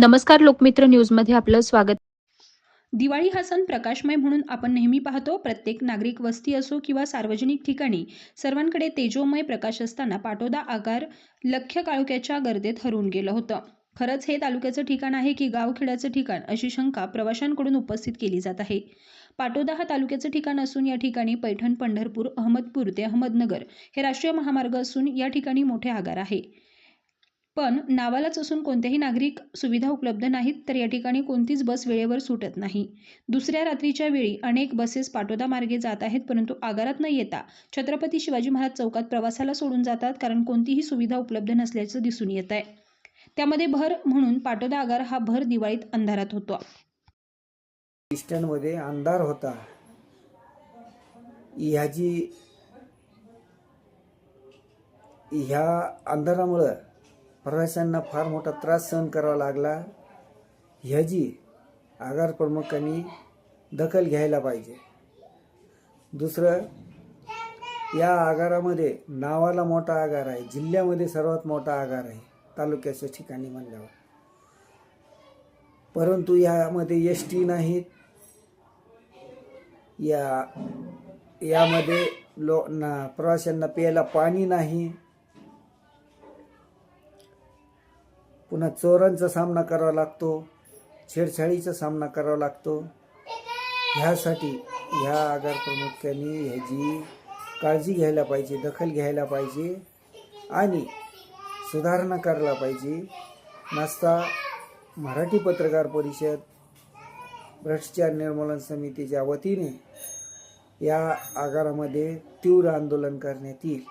नमस्कार लोकमित्र न्यूजमध्ये आपलं स्वागत. दिवाळी हा सण प्रकाशमय म्हणून आपण नेहमी पाहतो. प्रत्येक नागरिक वस्ती असो किंवा सार्वजनिक ठिकाणी सर्वांकडे तेजोमय प्रकाश असताना पाटोदा आगार लख्य काळोख्याच्या गर्दीत हरवून गेलं होतं. खरंच हे तालुक्याचं ठिकाण आहे की गावखेड्याचं ठिकाण अशी शंका प्रवाशांकडून उपस्थित केली जात आहे. पाटोदा हा तालुक्याचं ठिकाण असून या ठिकाणी पैठण पंढरपूर अहमदपूर ते अहमदनगर हे राष्ट्रीय महामार्ग असून या ठिकाणी मोठे आगार आहे. पण नावालाच असून कोणत्याही नागरिक सुविधा उपलब्ध नाहीत तर या ठिकाणी कोणतीच बस वेळेवर सुटत नाही. दुसऱ्या रात्रीच्या वेळी अनेक बसेस पाटोदा मार्गे जात आहेत परंतु आगारात न येता छत्रपती शिवाजी महाराज चौकात प्रवासाला सोडून जातात कारण कोणतीही सुविधा उपलब्ध नसल्याचं दिसून येत आहे. त्यामध्ये भर म्हणून पाटोदा आगार हा भर दिवाळीत अंधारात होतो. ईस्टर्नमध्ये अंधार होता. ह्याची ह्या अंधारामुळं प्रवाशांना फार मोठा त्रास सहन करावा लागला. ह्याची आगार प्रमुखांनी दखल घ्यायला पाहिजे. दुसरं या आगारामध्ये नावाला मोठा आगार आहे. जिल्ह्यामध्ये सर्वात मोठा आगार आहे. तालुक्याच्या ठिकाणी म्हणल्यावर. परंतु यामध्ये एस टी नाहीत. या यामध्ये लो ना प्रवाशांना प्यायला पाणी नाही. पुन्हा चोरांचा सामना करावा लागतो छेडछाडीचा सामना करावा लागतो. ह्यासाठी ह्या आगार प्रामुख्याने ह्याची काळजी घ्यायला पाहिजे दखल घ्यायला पाहिजे आणि सुधारणा करायला पाहिजे. नास्ता मराठी पत्रकार परिषद भ्रष्टाचार निर्मूलन समितीच्या वतीने या आगारामध्ये तीव्र आंदोलन करण्यात येईल.